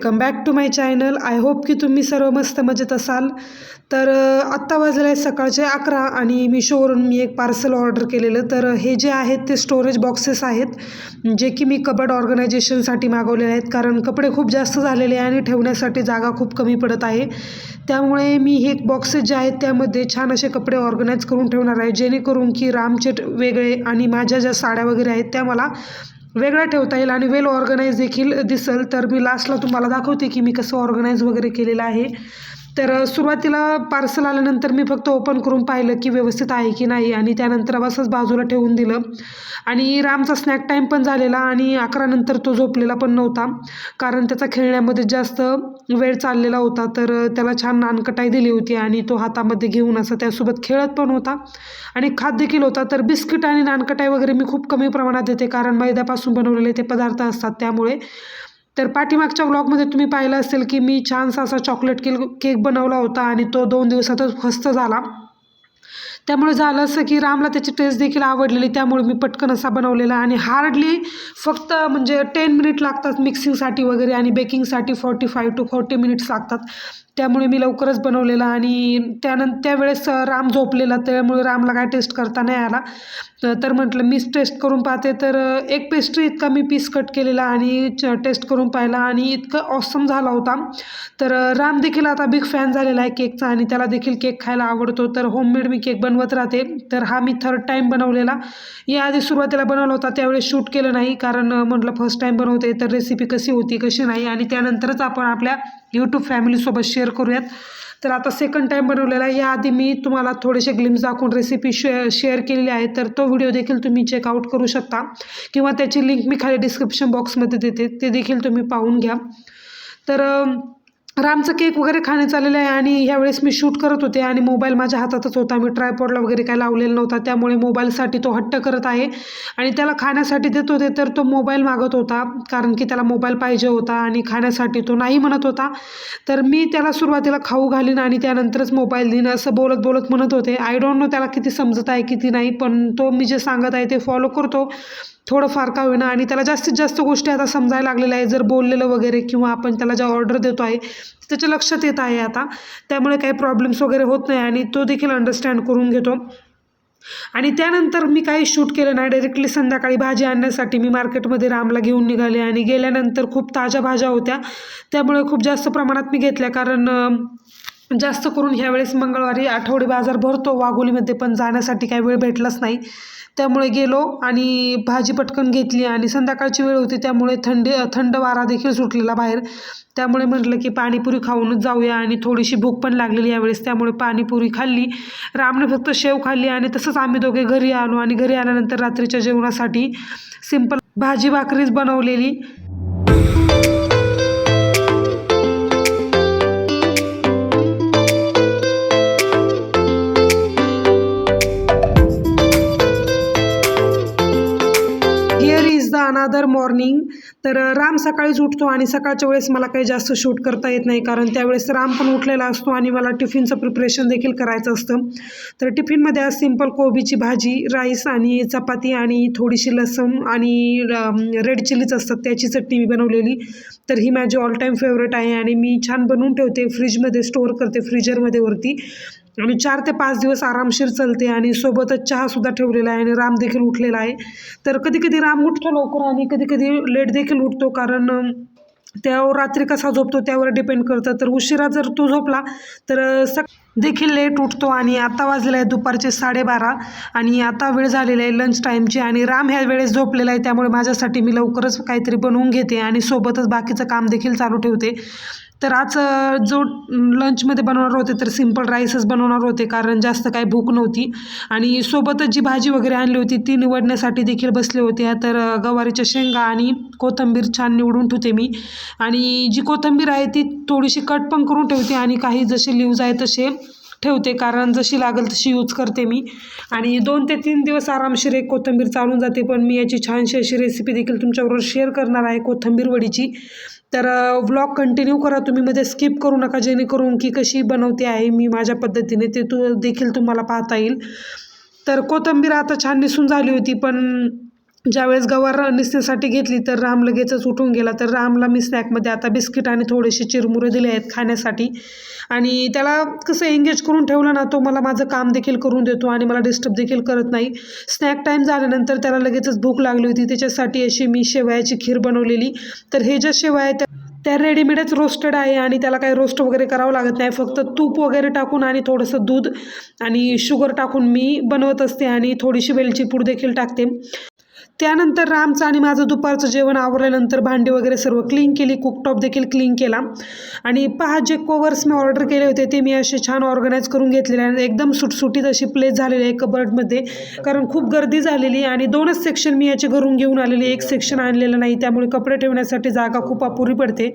Welcome back to my channel I hope की तुम्ही सर्व मस्त मजेत असाल. तर आत्ता वाजले आहे सकाळचे अकरा आणि मिशोवरून मी एक पार्सल ऑर्डर केलेलं. तर हे जे आहेत ते स्टोरेज बॉक्सेस आहेत जे की मी कबड ऑर्गनायझेशनसाठी मागवलेले आहेत. कारण कपडे खूप जास्त झालेले आहे आणि ठेवण्यासाठी जागा खूप कमी पडत आहे. त्यामुळे मी हे बॉक्सेस जे आहेत त्यामध्ये छान असे कपडे ऑर्गनाईज करून ठेवणार आहे. जेणेकरून की रामचे वेगळे आणि माझ्या ज्या साड्या वगैरे आहेत त्या मला वेगळा ठेवता येईल आणि वेल ऑर्गनाईज देखील दिसेल. तर मी लास्टला तुम्हाला दाखवते की मी कसं ऑर्गनाईज वगैरे केलेलं आहे. तर सुरुवातीला पार्सल आल्यानंतर मी फक्त ओपन करून पाहिलं की व्यवस्थित आहे की नाही आणि त्यानंतर असंच बाजूला ठेवून दिलं. आणि रामचा स्नॅक टाईम पण झालेला आणि अकरानंतर तो झोपलेला पण नव्हता. कारण त्याचा खेळण्यामध्ये जास्त वेळ चाललेला होता. तर त्याला छान नानकटाई दिली होती आणि तो हातामध्ये घेऊन असं त्यासोबत खेळत पण होता. आणि खात देखील होता. तर बिस्किट आणि नानकटाई वगैरे मी खूप कमी प्रमाणात देते. कारण मैद्यापासून बनवलेले ते पदार्थ असतात त्यामुळे. तर पाठीमागच्या व्लॉगमध्ये तुम्ही पाहिलं असेल की मी छानसा असा चॉकलेट केक केक बनवला होता आणि तो दोन दिवसातच फस्त झाला. त्यामुळे झालं असं की रामला त्याची टेस्ट देखील आवडलेली त्यामुळे मी पटकन असा बनवलेला आणि हार्डली फक्त म्हणजे टेन मिनिट लागतात मिक्सिंगसाठी वगैरे आणि बेकिंगसाठी forty five to forty minutes लागतात. त्यामुळे मी लवकरच बनवलेला आणि त्यानंतर त्यावेळेस राम झोपलेला त्यामुळे रामला काय टेस्ट करता नाही आला. तर म्हटलं मीच टेस्ट करून पाहते. तर एक पेस्ट्री इतका मी पीस कट केलेला आणि टेस्ट करून पाहिला आणि इतकं ऑसम झाला होता. तर राम देखील आता बिग फॅन झालेला आहे केकचा आणि त्याला देखील केक खायला आवडतो. तर होममेड मी केक बनवत राहते. तर हा मी थर्ड टाईम बनवलेला. याआधी सुरुवातीला बनवला होता त्यावेळेस शूट केलं नाही. कारण म्हटलं फर्स्ट टाईम बनवते तर रेसिपी कशी होती कशी नाही? आणि त्यानंतरच आपण आपल्या यूट्यूब फॅमिलीसोबत शेअर करूयात. तर आता सेकंड टाईम बनवलेला. आहे याआधी मी तुम्हाला थोडेसे ग्लिम्स दाखवून रेसिपी शे शेअर केलेली आहे. तर तो व्हिडिओ देखील तुम्ही चेकआउट करू शकता. किंवा त्याची लिंक मी खाली डिस्क्रिप्शन बॉक्समध्ये देते. ते देखील तुम्ही पाहून घ्या. तर रामचा केक वगैरे खाणे चाललेलं आहे आणि ह्यावेळेस मी शूट करत होते आणि मोबाईल माझ्या हातातच होता. मी ट्रायपॉडला वगैरे काय लावलेला नव्हता. त्यामुळे मोबाईलसाठी तो हट्ट करत आहे आणि त्याला खाण्यासाठी देत होते तर तो मोबाईल मागत होता. कारण की त्याला मोबाईल पाहिजे होता आणि खाण्यासाठी तो नाही म्हणत होता. तर मी त्याला सुरुवातीला खाऊ घालीन आणि त्यानंतरच मोबाईल देईन असं बोलत बोलत म्हणत होते. आय डोंट नो त्याला किती समजत आहे किती नाही. पण तो मी जे सांगत आहे ते फॉलो करतो. थोडंफार का होईना. आणि त्याला जास्तीत जास्त गोष्टी आता समजायला लागलेल्या आहे जर बोललेलं वगैरे किंवा आपण त्याला ज्या ऑर्डर देतो आहे त्याच्या लक्षात येत आहे आता. त्यामुळे काही प्रॉब्लेम्स वगैरे होत नाही आणि तो देखील अंडरस्टँड करून घेतो. आणि त्यानंतर मी काही शूट केलं नाही. डायरेक्टली संध्याकाळी भाजी आणण्यासाठी मी मार्केटमध्ये रामला घेऊन निघाले आणि गेल्यानंतर खूप ताज्या भाज्या होत्या. त्यामुळे खूप जास्त प्रमाणात मी घेतल्या. कारण जास्त करून ह्यावेळेस मंगळवारी आठवडी बाजार भरतो. वाघोलीमध्ये पण जाण्यासाठी काही वेळ भेटलाच नाही. त्यामुळे गेलो आणि भाजी पटकन घेतली आणि संध्याकाळची वेळ होती त्यामुळे थंडी थंड वारा देखील सुटलेला बाहेर. त्यामुळे म्हटलं की पाणीपुरी खाऊनच जाऊया आणि थोडीशी भूक पण लागलेली यावेळेस. त्यामुळे पाणीपुरी खाल्ली. रामने फक्त शेव खाल्ली आणि तसंच आम्ही दोघे घरी आलो आणि घरी आल्यानंतर रात्रीच्या जेवणासाठी सिंपल भाजी भाकरीच बनवलेली. अनादर मॉर्निंग तर राम सकाळीच उठतो आणि सकाळच्या वेळेस मला काही जास्त शूट करता येत नाही कारण त्यावेळेस राम पण उठलेला असतो आणि मला टिफिनचं प्रिपरेशन देखील करायचं असतं. तर टिफिनमध्ये आज सिंपल कोबीची भाजी राईस आणि चपाती आणि थोडीशी लसूण आणि रेड चिलीच असतात त्याची चटणी मी बनवलेली. तर ही माझी ऑल टाईम फेवरेट आहे आणि मी छान बनवून ठेवते फ्रीजमध्ये स्टोअर करते फ्रीजरमध्ये वरती. आणि चार ते पाच दिवस आरामशीर चालते आणि सोबतच चहासुद्धा ठेवलेला आहे आणि राम देखील उठलेला आहे. तर कधी कधी राम उठतो लवकर आणि कधी कधी लेट देखील उठतो कारण त्यावर रात्री कसा झोपतो त्यावर डिपेंड करतं. तर उशिरा जर तो झोपला तर सक देखील लेट उठतो आणि आता वाजलेला आहे दुपारचे साडेबारा आणि आता वेळ झालेला आहे लंच टाईमची आणि राम ह्या वेळेस झोपलेला आहे त्यामुळे माझ्यासाठी मी लवकरच काहीतरी बनवून घेते आणि सोबतच बाकीचं काम देखील चालू ठेवते. तर आज जो लंचमध्ये बनवणार होते तर सिंपल राईसच बनवणार होते कारण जास्त काही भूक नव्हती. आणि सोबतच जी भाजी वगैरे आणली होती ती निवडण्यासाठी देखील बसले होते. तर गवारीच्या शेंगा आणि कोथिंबीर छान निवडून ठेवते मी. आणि जी कोथिंबीर आहे ती थोडीशी कट पण करून ठेवते आणि काही जसे लिव्ज आहे तसे ठेवते कारण जशी लागेल तशी यूज करते मी. आणि दोन ते तीन दिवस आरामशीर एक कोथिंबीर चालून जाते पण मी याची छानशी अशी रेसिपी देखील तुमच्याबरोबर शेअर करणार आहे कोथिंबीर वडीची. तर व्लॉग कंटिन्यू करा तुम्ही मध्ये स्किप करू नका जेणेकरून की कशी बनवते आहे मी माझ्या पद्धतीने ते तू देखील तुम्हाला पाहता येईल. तर कोथिंबीर आता छान निसून झाली होती पण ज्यावेळेस गवार निसण्यासाठी घेतली तर राम लगेचच उठून गेला. तर रामला मी स्नॅकमध्ये आता बिस्किट आणि थोडेसे चिरमुरे दिले आहेत खाण्यासाठी. आणि त्याला कसं एंगेज करून ठेवलं ना तो मला माझं काम देखील करून देतो आणि मला डिस्टर्ब देखील करत नाही. स्नॅक टाईम झाल्यानंतर त्याला लगेचच भूक लागली होती. त्याच्यासाठी अशी मी शेवयाची खीर बनवलेली. तर हे ज्या शेवया त्या त्या रेडीमेडच रोस्टेड आहे आणि त्याला काही रोस्ट वगैरे करावं लागत नाही. फक्त तूप वगैरे टाकून आणि थोडंसं दूध आणि शुगर टाकून मी बनवत असते आणि थोडीशी वेलची पूड देखील टाकते. त्यानंतर रामचं आणि माझं दुपारचं जेवण आवरल्यानंतर भांडी वगैरे सर्व क्लीन केली कुकटॉप देखील क्लीन केला. आणि पहा जे कवर्स मी ऑर्डर केले होते ते मी असे छान ऑर्गनाईज करून घेतलेले आणि एकदम सुटसुटीत अशी प्लेस झालेली आहे कबर्डमध्ये कारण खूप गर्दी झालेली आणि दोनच सेक्शन मी याचे घरून घेऊन आलेली एक सेक्शन आणलेलं नाही त्यामुळे कपडे ठेवण्यासाठी जागा खूप अपुरी पडते.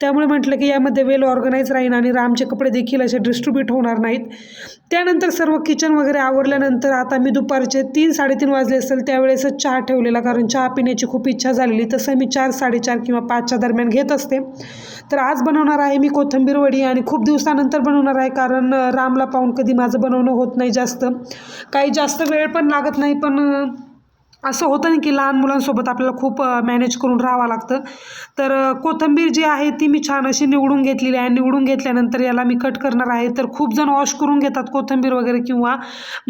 त्यामुळे म्हटलं की यामध्ये वेल ऑर्गनाईज राहील आणि रामचे कपडे देखील असे डिस्ट्रीब्यूट होणार नाहीत. त्यानंतर सर्व किचन वगैरे आवरल्यानंतर आता मी दुपारचे तीन साडेतीन वाजले असेल त्यावेळेसच चहा ठेवलेला कारण चहा पिण्याची खूप इच्छा झालेली. तसं मी चार साडेचार किंवा पाचच्या दरम्यान घेत असते. तर आज बनवणार आहे मी कोथिंबीर वडी आणि खूप दिवसानंतर बनवणार आहे कारण रामला पाहून कधी माझं बनवणं होत नाही जास्त. काही जास्त वेळ पण लागत नाही पण असं होतं ना की लहान मुलांसोबत आपल्याला खूप मॅनेज करून राहावं लागतं. तर कोथंबीर कोथिंबीर जी आहे ती मी छान अशी निवडून घेतलेली आहे. निवडून घेतल्यानंतर याला मी कट करणार आहे. तर खूप जण वॉश करून घेतात कोथिंबीर वगैरे किंवा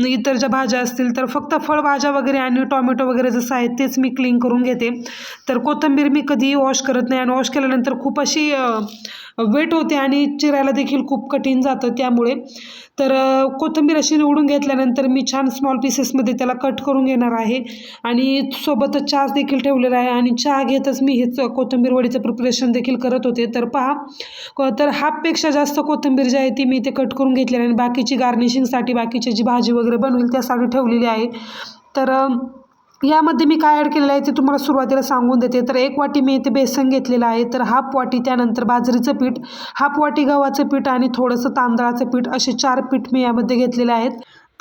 इतर ज्या भाज्या असतील. तर फक्त फळभाज्या वगैरे आणि टॉमॅटो वगैरे जसं आहे तेच मी क्लीन करून घेते. तर कोथिंबीर मी कधीही वॉश करत नाही आणि वॉश केल्यानंतर खूप अशी वेट होते आणि चिरायला देखील खूप कठीण जातं त्यामुळे. तर कोथंबीर कोथिंबीर अशी निवडून घेतल्यानंतर मी छान स्मॉल पीसेसमध्ये त्याला कट करून घेणार आहे. आणि सोबतच चहा देखील ठेवलेला आहे. आणि चहा घेतच मी हेच कोथिंबीर वडीचं प्रिपरेशन देखील करत होते. तर पहा तर हाफपेक्षा जास्त कोथिंबीर जी आहे ती मी ते कट करून घेतलेली आहे. आणि बाकीची गार्निशिंगसाठी बाकीची जी भाजी वगैरे बनवेल त्यासाठी ठेवलेली आहे. तर यामध्ये मी काय ॲड केलेलं आहे ते तुम्हाला सुरुवातीला सांगून देते. तर एक वाटी मी इथे बेसन घेतलेलं आहे. तर हाफ वाटी त्यानंतर बाजरीचं पीठ हाफ वाटी गव्हाचं पीठ आणि थोडंसं तांदळाचं पीठ असे चार पीठ मी यामध्ये घेतलेले आहेत.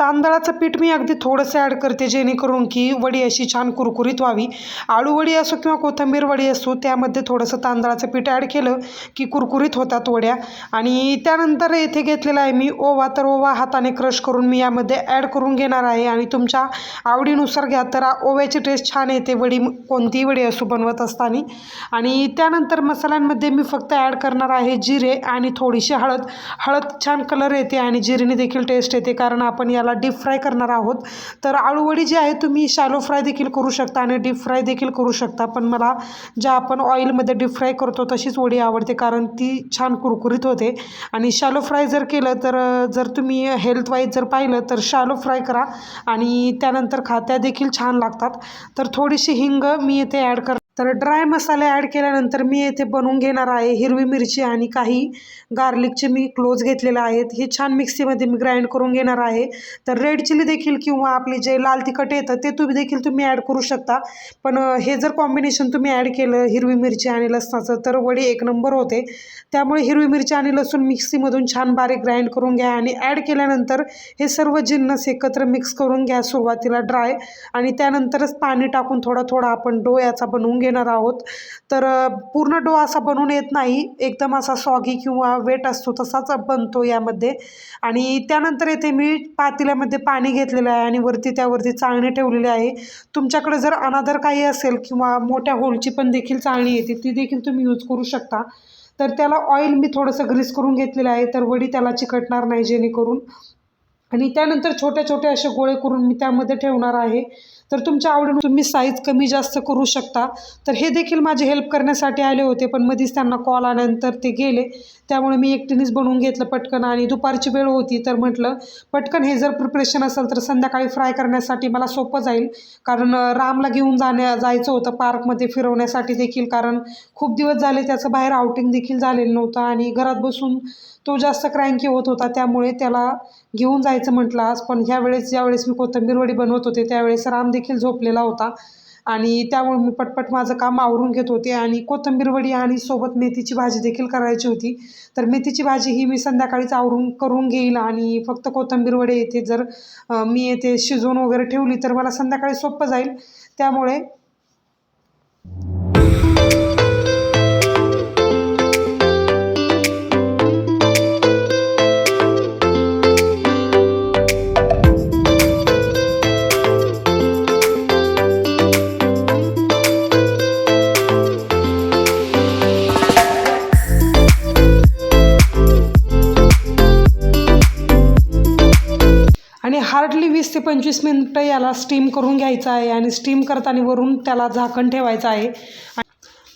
तांदळाचं पीठ मी अगदी थोडंसं ॲड करते जेणेकरून की वडी अशी छान कुरकुरीत व्हावी. आळू वडी असो किंवा कोथिंबीर वडी असो त्यामध्ये थोडंसं तांदळाचं पीठ ॲड केलं की कुरकुरीत होतात वड्या. आणि त्यानंतर येथे घेतलेला आहे मी ओवा. तर ओवा हाताने क्रश करून मी यामध्ये ॲड करून घेणार आहे. आणि तुमच्या आवडीनुसार घ्या. तर ओव्याची टेस्ट छान येते. वडी कोणतीही वडी असो बनवत असताना. आणि त्यानंतर मसाल्यांमध्ये मी फक्त ॲड करणार आहे जिरे आणि थोडीशी हळद. हळद छान कलर येते आणि जिरेने देखील टेस्ट येते. कारण आपण याला डीप फ्राय करणार आहोत. तर आळूवडी जी आहे तुम्ही शॅलो फ्राय देखील करू शकता आणि डीप फ्राय देखील करू शकता. पण मला ज्या आपण ऑइलमध्ये डीप फ्राय करतो तशीच वडी आवडते कारण ती छान कुरकुरीत होते. आणि शॅलो फ्राय जर केलं तर जर तुम्ही हेल्थवाईज जर पाहिलं तर शॅलो फ्राय करा आणि त्यानंतर खा त्या देखील छान लागतात. तर थोडीशी हिंग मी येथे ॲड कर तर ड्राय मसाले ॲड केल्यानंतर मी येथे बनवून घेणार आहे हिरवी मिरची आणि काही गार्लिकचे मी क्लोज घेतलेले आहेत. हे छान मिक्सीमध्ये मी ग्राइंड करून घेणार आहे. तर रेड चिली देखील किंवा आपले जे लाल तिखट येतं ते तुम्ही देखील तुम्ही ॲड करू शकता. पण हे जर कॉम्बिनेशन तुम्ही ॲड केलं हिरवी मिरची आणि लसणाचं तर वडी एक नंबर होते. त्यामुळे हिरवी मिरची आणि लसूण मिक्सीमधून छान बारीक ग्राइंड करून घ्या आणि ॲड केल्यानंतर हे सर्व जिन्नस एकत्र मिक्स करून घ्या सुरुवातीला ड्राय आणि त्यानंतरच पाणी टाकून थोडा थोडा आपण डो याचा बनवून घेणार आहोत. तर पूर्ण डो असा बनून येत नाही. एकदम असा सॉगी किंवा वेट असतो तसाच बनतो यामध्ये. आणि त्यानंतर येथे मी पातेल्यामध्ये पाणी घेतलेलं आहे आणि वरती त्यावरती चाळणी ठेवलेली आहे. तुमच्याकडे जर अनादर काही असेल किंवा मोठ्या होलची पण देखील चाळणी येते ती देखील तुम्ही यूज करू शकता. तर त्याला ऑइल मी थोडंसं ग्रीस करून घेतलेलं आहे तर वडी त्याला चिकटणार नाही जेणेकरून. आणि त्यानंतर छोटे छोटे असे गोळे करून मी त्यामध्ये ठेवणार आहे. तर तुमच्या आवडीने तुम्ही साईज कमी जास्त करू शकता. तर हे देखील माझे हेल्प करण्यासाठी आले होते पण मध्येच त्यांना कॉल आल्यानंतर ते गेले. त्यामुळे मी एकटीनेच बनवून घेतलं पटकन आणि दुपारची वेळ होती तर म्हटलं पटकन हे जर प्रिपरेशन असेल तर संध्याकाळी फ्राय करण्यासाठी मला सोपं जाईल. कारण रामला घेऊन जाण्या जायचं होतं पार्कमध्ये फिरवण्यासाठी देखील. कारण खूप दिवस झाले त्याचं बाहेर आउटिंग देखील झालेलं नव्हतं आणि घरात बसून तो जास्त क्रँकी होत होता. त्यामुळे त्याला घेऊन जायचं म्हटलं आज. पण ह्यावेळेस ज्यावेळेस मी कोथंबीरवडी बनवत होते त्यावेळेस राम देखील झोपलेला होता. आणि त्यामुळे मी पटपट माझं काम आवरून घेत होते आणि कोथिंबीर वडी आणि सोबत मेथीची भाजी देखील करायची होती. तर मेथीची भाजी ही मी संध्याकाळीच आवरून करून घेईल आणि फक्त कोथिंबीर वडे येते. जर मी येथे शिजवून वगैरे ठेवली तर मला संध्याकाळी सोपं जाईल. त्यामुळे अर्टली वीस ते पंचवीस मिनटं याला स्टीम करून घ्यायचं आहे आणि स्टीम करताना वरून त्याला झाकण ठेवायचं आहे.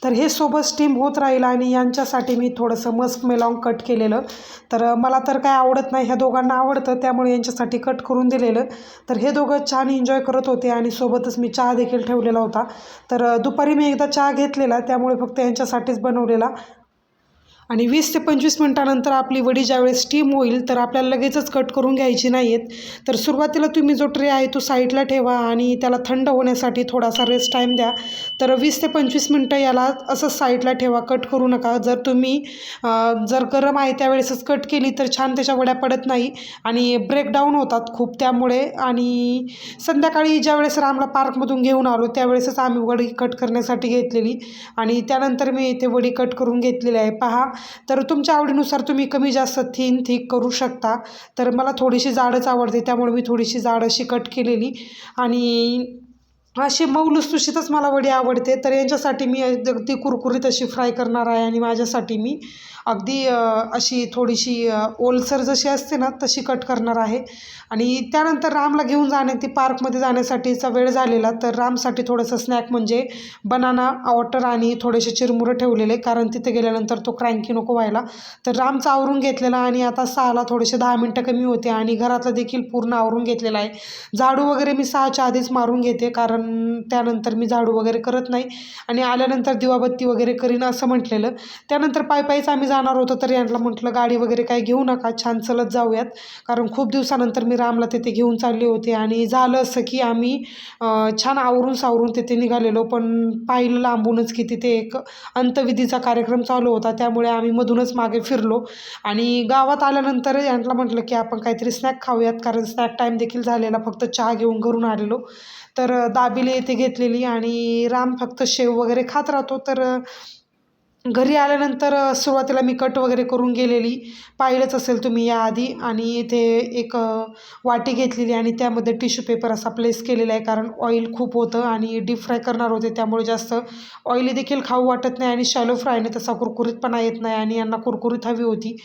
तर हे सोबत स्टीम होत राहील आणि यांच्यासाठी मी थोडंसं मस्क मेलॉंग कट केलेलं. तर मला तर काय आवडत नाही ह्या दोघांना आवडतं त्यामुळे यांच्यासाठी कट करून दिलेलं. तर हे दोघं छान एन्जॉय करत होते आणि सोबतच मी चहा देखील ठेवलेला होता. तर दुपारी मी एकदा चहा घेतलेला त्यामुळे फक्त यांच्यासाठीच बनवलेला. आणि वीस ते पंचवीस मिनटानंतर आपली वडी ज्यावेळेस स्टीम होईल तर आपल्याला लगेचच कट करून घ्यायची नाही आहेत तर सुरुवातीला तुम्ही जो ट्रे आहे तो साईडला ठेवा आणि त्याला थंड होण्यासाठी थोडासा रेस्ट टाईम द्या. तर वीस ते पंचवीस मिनटं याला असं साईडला ठेवा कट करू नका. जर तुम्ही जर गरम आहे त्यावेळेसच कट केली तर छान त्याच्या वड्या पडत नाही आणि ब्रेकडाऊन होतात खूप त्यामुळे. आणि संध्याकाळी ज्यावेळेस रामला पार्कमधून घेऊन आलो त्यावेळेसच आम्ही वडी कट करण्यासाठी घेतलेली. आणि त्यानंतर मी इथे वडी कट करून घेतलेली आहे. पहा तर तुमच्या आवडीनुसार तुम्ही कमी जास्त थिन थिक करू शकता. तर मला थोडीशी जाडच आवडते त्यामुळे मी थोडीशी जाड अशी कट केलेली. आणि अशी मऊ लुसलुशीतच मला वडी आवडते. तर यांच्यासाठी मी अगदी कुरकुरीत अशी फ्राय करणार आहे आणि माझ्यासाठी मी अगदी अशी थोडीशी ओलसर जशी असते ना तशी कट करणार आहे. आणि त्यानंतर रामला घेऊन जाणे ती पार्कमध्ये जाण्यासाठीचा वेळ झालेला तर रामसाठी थोडंसं स्नॅक म्हणजे बनाना वॉटर आणि थोडेसे चिरमुरं ठेवलेले कारण तिथे गेल्यानंतर तो क्रँकी नको व्हायला. तर रामचं आवरून घेतलेला आणि आता सहाला थोडेसे दहा मिनटं कमी होते आणि घरातलं देखील पूर्ण आवरून घेतलेला आहे. झाडू वगैरे मी सहाच्या आधीच मारून घेते कारण त्यानंतर मी झाडू वगैरे करत नाही. आणि आल्यानंतर दिवाबत्ती वगैरे करीन असं म्हटलेलं. त्यानंतर पाय पायीच आम्ही जाणार होतं तर यांना म्हटलं गाडी वगैरे काही घेऊ नका छान चलत जाऊयात. कारण खूप दिवसानंतर मी रामला तिथे घेऊन चालले होते आणि झालं असं की आम्ही छान आवरून सावरून तिथे निघालेलो. पण पाहिलं लांबूनच की तिथे एक अंतविधीचा कार्यक्रम चालू होता. त्यामुळे आम्ही मधूनच मागे फिरलो. आणि गावात आल्यानंतर यांना म्हटलं की आपण काहीतरी स्नॅक खाऊयात. कारण स्नॅक टाईम देखील झालेला फक्त चहा घेऊन घरून आलेलो. तर दाबिले येथे घेतलेली आणि राम फक्त शेव वगैरे खात राहतो. तर घरी आल्यानंतर सुरुवातीला मी कट वगैरे करून गेलेली. पाहिलंच असेल तुम्ही याआधी आणि इथे एक वाटी घेतलेली आणि त्यामध्ये टिश्यू पेपर असा प्लेस केलेला आहे कारण ऑइल खूप होतं आणि डीप फ्राय करणार होते त्यामुळे जास्त ऑइली देखील खाऊ वाटत नाही आणि शॅलो फ्रायने तसा कुरकुरीतपणा येत नाही आणि यांना कुरकुरीत हवी होती.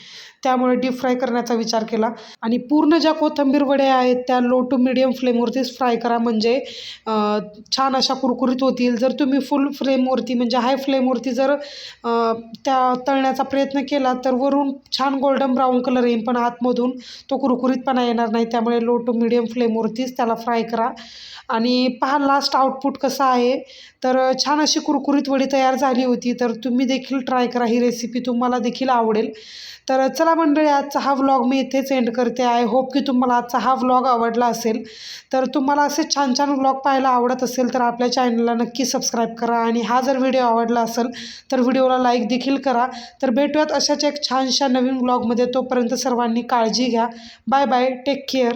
त्यामुळे डीप फ्राय करण्याचा विचार केला. आणि पूर्ण ज्या कोथिंबीर वड्या आहेत त्या लो टू मिडियम फ्लेमवरतीच फ्राय करा. म्हणजे छान अशा कुरकुरीत होतील. जर तुम्ही फुल फ्लेमवरती म्हणजे हाय फ्लेमवरती जर त्या तळण्याचा प्रयत्न केला तर वरून छान गोल्डन ब्राऊन कलर येईल पण आतमधून तो कुरकुरीतपणा येणार नाही. त्यामुळे लो टू मिडियम फ्लेमवरतीच त्याला फ्राय करा. आणि पहा लास्ट आउटपुट कसं आहे. तर छान अशी कुरकुरीत वडी तयार झाली होती. तर तुम्ही देखील ट्राय करा. ही रेसिपी तुम्हाला देखील आवडेल. तर चला मंडळी आजचा हा व्लॉग मी इथेच एंड करते आय होप की तुम्हाला आजचा हा व्लॉग आवडला असेल. तर तुम्हाला असे छान छान व्लॉग पाहायला आवडत असेल तर आपल्या चॅनलला नक्की सबस्क्राईब करा. आणि हा जर व्हिडिओ आवडला असेल तर व्हिडिओला लाईक देखील करा. तर भेटूयात अशाच एक छानशा नवीन व्लॉगमध्ये तोपर्यंत सर्वांनी काळजी घ्या. Bye bye take care